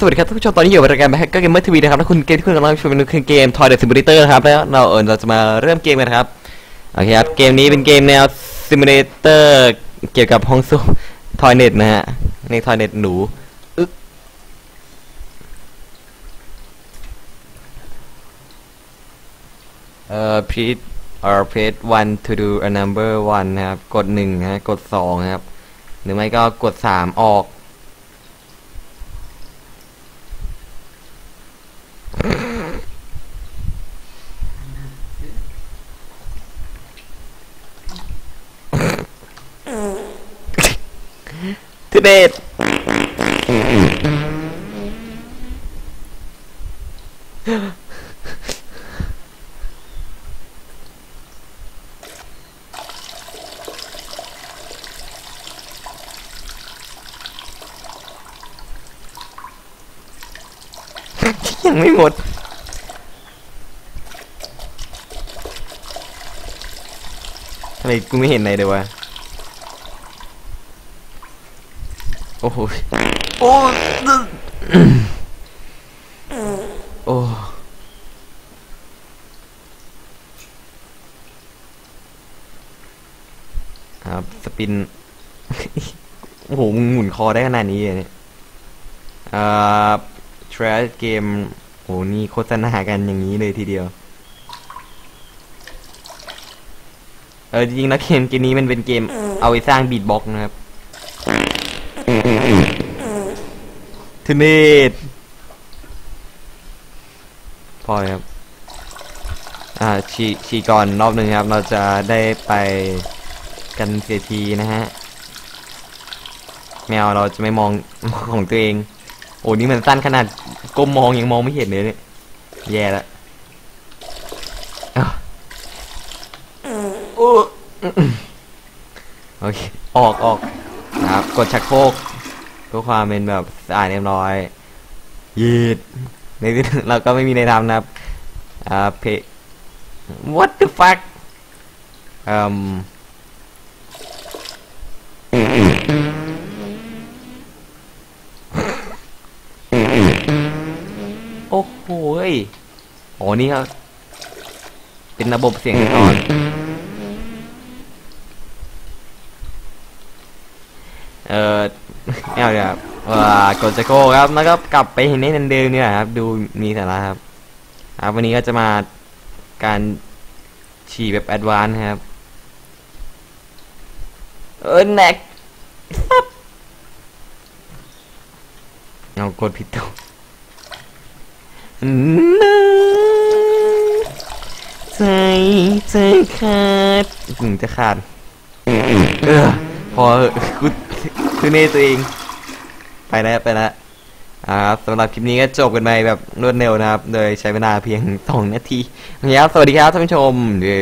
สวัสดีครับท่านผู้ชมตอนนี้อยู่ในรายการแฮกเกอร์เกมเมอร์ทีวีนะครับและคุณเกมที่คุณกำลังชมเป็นคือเกม Toy The Simulator นะครับแล้วเราเออเราจะมาเริ่มเกมกันะครับโอเคครับเกมนี้เป็นเกมแนว Simulator เกี่ยวกับห้องส้วม Toilet นะฮะใน Toilet หนูอึ๊กเอ่อ please or press one to do a number one นะครับกดหนึ่งฮะกดสองครับหรือไม่ก็กดสามออก ทุเดศยังไม่หมดทำไมกูไม่เห็นอะไรเลยวะ โอ้โหโอ้โอ้ครับสปิน โอ้โห มึงหมุนคอได้ขนาดนี้เลยเนี่ยอ่า trash เกมโอ้นี่โฆษณากันอย่างนี้เลยทีเดียว เออจริงๆแล้วเกมเกมนี้มันเป็นเกมเอาไว้สร้างบีทบ็อกนะครับ ทเนตพอครับ อ่าฉีฉีก่อนรอบหนึ่งครับ เราจะได้ไปกันเสียทีนะฮะแมวเราจะไม่มองของตัวเอง โอ้นี่มันสั้นขนาดก้มมองยังมองไม่เห็นเลยเนี่ยแย่ละโอ้โอเค ออกออกนะครับ กดชักโครก เพื่อความเป็นแบบสะอาดเรียบร้อยยืดในที่เราก็ไม่มีในทำนะครับอ่าเพ what the fuck อืมโอ้โหโอ้นี่ครับ เป็นระบบเสียงตอนเออ ไม่เอาเดี๋ยวครับว่ากดจะโก้ครับแล้วก็กลับไปเห็นในนันเดิมเนี่ยครับ ดูมีสาระครับ ครับ วันนี้ก็จะมาการฉี่แบบแอดวานซ์ครับ เออแน็กซับเอากดผิดตัวใจใจขาดอืมจะขาด เออพอกูคือเน่ตัวเอง ไปแล้วไปแล้วอ่าครับสำหรับคลิปนี้ก็จบกันไปแบบรวดเร็วนะครับ โดยใช้เวลาเพียง2นาทีนะครับสวัสดีครับท่านผู้ชมเย้